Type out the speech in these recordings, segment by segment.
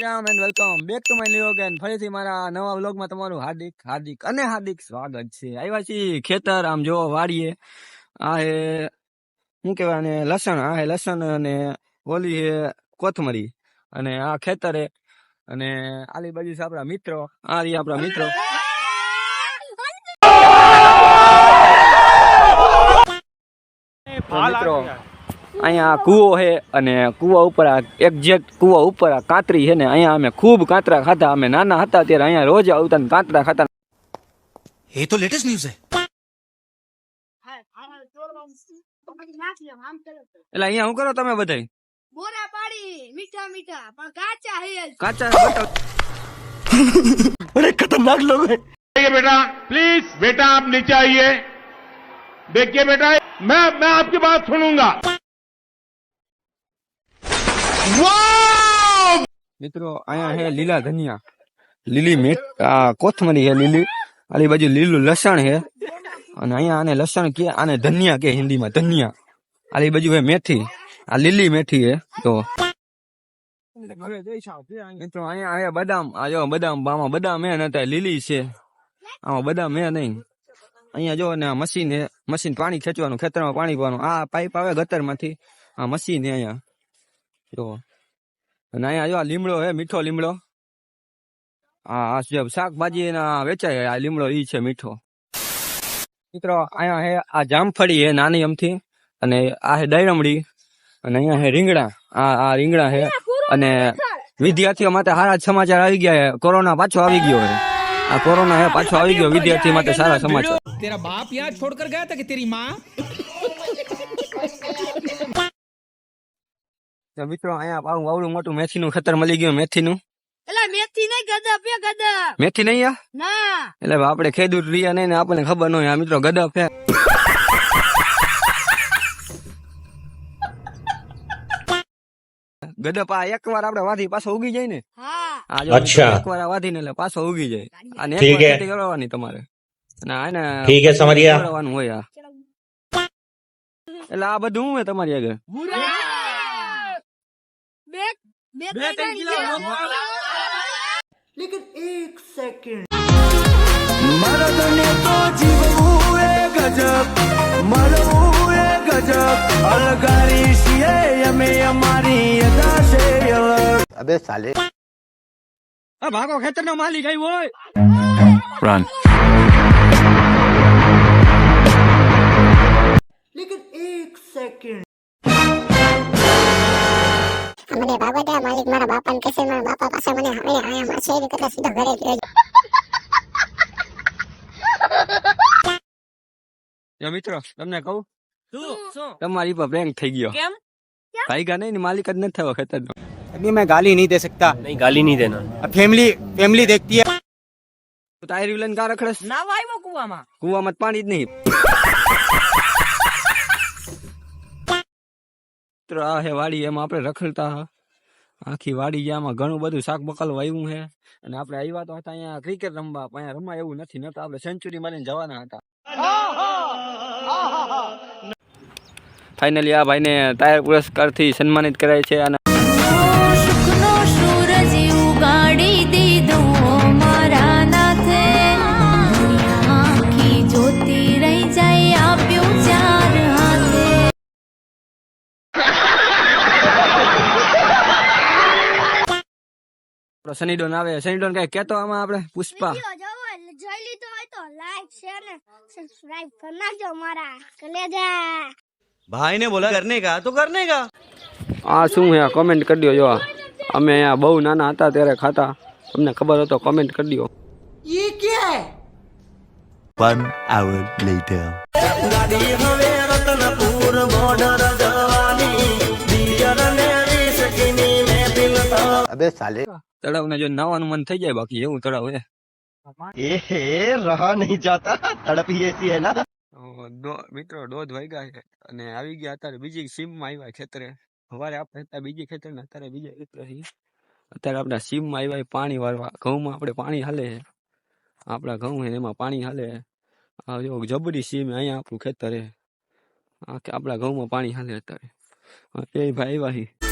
Ram and welcome back to my new again ફરીથી મારા નવા વ્લોગમાં તમારું હાર્દિક હાર્દિક અને હાર્દિક સ્વાગત છે. આવ્યા છીએ ખેતર, આમ જો વાડીએ. આ હે શું કહેવાય લસણ, આ હે લસણ અને ઓલી હે કોથમરી. અને આ ખેતર હે, અને આલી બાજુ છે આપણા મિત્રો. આ રહી આપણા મિત્રો. મિત્રો અહીંયા કૂવો છે અને કૂવા ઉપર આ એક્ઝેક્ટ કૂવા ઉપર આ કાતરી છે ને અહીંયા અમે ખૂબ કાતરા ખાતા અમે નાના હતા ત્યારે અહીંયા રોજ આવતા ને કાતરા ખાતા ये तो लेटेस्ट न्यूज है એટલે અહીંયા શું કરો તમે બધા બોરા પાડી મીઠા મીઠા પણ કાચા હે જ. કાચા બટાકા बड़े खतरनाक लोग हैं देखिए बेटा प्लीज बेटा आप नीचे आइए देखिए बेटा मैं मैं आपकी बात सुनूंगा મિત્રો, અહીંયા હે લીલા ધનિયા. લીલી મીઠ આ કોથમરી છે લીલી. આલી બાજુ લીલું લસણ છે. અને અહીંયા આને લસણ કે, આને ધનિયા કે હિન્દીમાં, ધનિયા. આલી બાજુ હે મેથી. આ લીલી મેથી હે તો મિત્રો, અહીંયા અહીંયા બદામ. આ જો બદામ, આમાં બદામ હે ને અત્યારે લીલી છે. આમાં બદામ હે નહીં. અહીંયા જો ને આ મશીન હે મશીન પાણી ખેંચવાનું, ખેતરમાં પાણી પાવાનું આ પાઇપ આવે ગતરમાંથી આ મશીન હે અહીંયા. અહીંયા જો આ લીમડો હે, મીઠો લીમડો. હા આ શાકભાજી એના વેચાય, આ લીમડો ઈ છે મીઠો. મિત્રો, અહીંયા હે, આ જામફળી હે નાની અમથી, અને આ હે ડાયરમડી અને અહીંયા હે રીંગણા, આ આ રીંગણા હે, અને વિદ્યાર્થીઓ માટે સારા સમાચાર આવી ગયા હે. કોરોના પાછો આવી ગયો હે. આ કોરોના હે, પાછો આવી ગયો વિદ્યાર્થી માટે સારા સમાચાર. તેરા બાપ યહાં છોડકર ગયા હતા કે તેરી માં? તો મિત્રો અહીંયા આવું આવડું મોટું મેથીનું ખતર મળી ગયું મેથીનું. મેથી નહીં મેથી નહીં એટલે આપણે ખેડૂત રહ્યા નહીં ને આપણને ખબર ન હોય. આ મિત્રો ગદા પે ગદપ આ એકવાર આપડે વાધી પાછો ઉગી જાય ને. હા. અચ્છા. એકવાર વાધી ને એટલે પાછો ઉગી જાય. અને એક વાર ખેતી તમારે. ના એને ઠીક છે સમજ્યા કરવાનું હોય આ. એટલે આ બધું હું તમારી આગળ? બે બે ત્રણ કિલો લેકિન એક સેકન્ડ મરદને તો જીવવું એ ગજબ મરવું એ ગજબ અલગારી છીએ અમે અમારી અદા છે અબે સાલે આ ભાગો ખેતરનો માલિક આવ્યો હોય રન લેકિન એક સેકન્ડ મને બાબા દે માલિક મારા બાપાને કહેશે મારા બાપા પાસે મને હવે આયા મારશે એની કરતા સીધો ઘરે જ રહેજો જો મિત્રો તમને કહું તમારી પર પ્રેન્ક થઈ ગયો કેમ? ભાઈગા નહીં ને માલિક જ નથી થયો ખેતર નો अभी मैं गाली नहीं दे सकता नहीं गाली नहीं देना अब फैमिली फैमिली देखती है તાયરી લઈને કા રખડસ ના વાયવો કુવામાં કુવામાં તો પાણી જ નહીં મિત્રો આ હે વાડી એમાં આપણે રખડતા હા. આખી વાડી આમાં ઘણું બધું શાક બકાલ વાવ્યું છે. અને આપણે આવ્યા તો હતા અહીંયા ક્રિકેટ રમવા પણ અહીંયા રમવા એવું નથી નતા આપણે સેન્ચુરી મારીને જવાના હતા. ફાઇનલી આ ભાઈને ટાયર પુરસ્કારથી સન્માનિત કરાય છે અને તો સનીડોન આવે. સનીડોન કઈ કેતો આમાં આપણે? પુષ્પા. જોઈ લીધો હોય તો લાઈક શેર ને સબસ્ક્રાઇબ કરી નાખજો મારા કલેજા. ભાઈ ને બોલા કરને કા તો કરને કા આ શું હે? કોમેન્ટ કરી દો જો અમે અહીંયા બહુ નાના હતા ત્યારે ખાતા. તમને ખબર હતો કોમેન્ટ કરી દો ઈ કે? વન આવર લેટર ગાડી હવે રતનપુર બોર્ડર બેસા લે તળાવ ને જો નાવાનું મન થઈ જાય બાકી એવું તળાવ હે. એ રહા નહીં જાતા તડપીએ છીએ ના. મિત્રો દોઢ વાગ્યા છે અને આવી ગયા અત્યારે બીજી સીમમાં આવ્યા ખેતરે. સવારે આપણે બીજી ખેતર ને અત્યારે બીજા ખેતર અત્યારે આપણા સીમમાં આવ્યા પાણી વાળવા. ઘઉં માં આપણે પાણી હાલે છે. આપણા ઘઉં છે એમાં પાણી હાલે આ જબરી સીમ અહીંયા આપણું ખેતર છે. આપણા ઘઉં માં પાણી હાલે અત્યારે. એ ભાઈ આવ્યા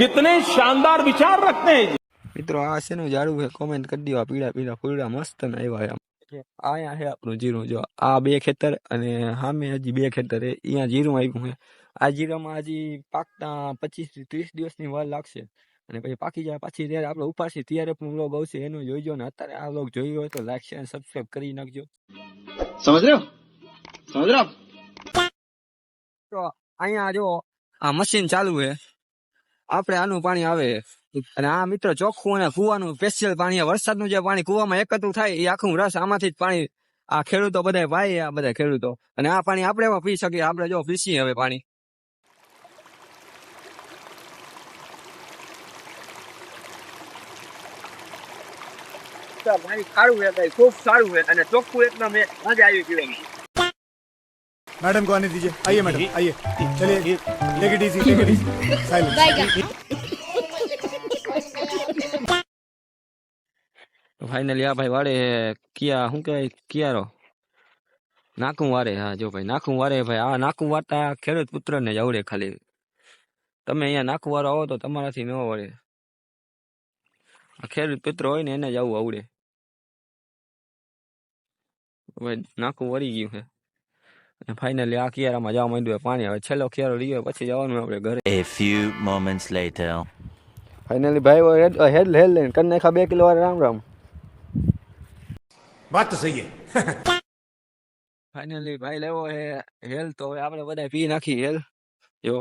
कितने शानदार विचार रखते हैं મિત્રો આ શેનું ઝાડું છે કોમેન્ટ કરી દો આ પીળા પીળા ફૂલડા મસ્ત ને આવ્યા એમ અહીંયા છે આપણું જીરું જો આ બે ખેતર અને સામે હજી બે ખેતર છે અહીંયા જીરું આવ્યું છે આ જીરામાં હજી પાકતા પચીસ થી ત્રીસ દિવસની વાર લાગશે અને પછી પાકી જાય પાછી ત્યારે આપણે ઉપાડશે ત્યારે પણ વ્લોગ આવશે એનું જોઈજો ને અત્યારે આ વ્લોગ જોઈ હોય તો લાઈક શેર સબસ્ક્રાઇબ કરી નાખજો समझ रहे हो समझ रहे हो आप તો અહીંયા જો આ મશીન ચાલુ છે આપણે આનું પાણી આવે. અને આ મિત્ર ચોખ્ખું અને કુવાનું સ્પેશિયલ પાણી વરસાદનું જે પાણી કુવામાં એકત્રું થાય, એ આખું રસ આમાંથી જ પાણી, આ ખેડૂતો બધા ભાઈ, આ બધા ખેડૂતો. અને આ પાણી આપણે પણ પી શકીએ. આપણે જો પીસીએ હવે પાણી. સારું છે, ભાઈ. ખૂબ સારું છે. અને ચોખ્ખું એકદમ મજા આવી પીવાની मैडम को आने दीजिए आइए मैडम आइए चलिए take it easy take it easy silence finally આ ભાઈ વાડે કિયા શું કહેવાય કિયારો નાકું વારે હા જો ભાઈ નાકું વારે ભાઈ આ નાકું વારતા ખેડૂત પુત્રને જ આવડે ખાલી તમે અહીંયા નાકું વારો આવો તો તમારાથી ન વળે આ ખેડૂત પુત્ર હોય ને એને જ આવું આવડે ભાઈ નાકું વળી ગયું છે ફાઇનલી આ કિયારામાં જવા માંડ્યું પાણી. હવે છેલ્લો કિયારો રહ્યો પછી જવાનું આપણે ઘરે. A few moments later finally ભાઈ હેડ હેડ લઈને. કર નાખા બે કિલો રામ રામ. વાત તો સહી ફાઇનલી ભાઈ લેવો હે. હેલ તો હવે આપણે બધા પી નાખી. હેલ. જો.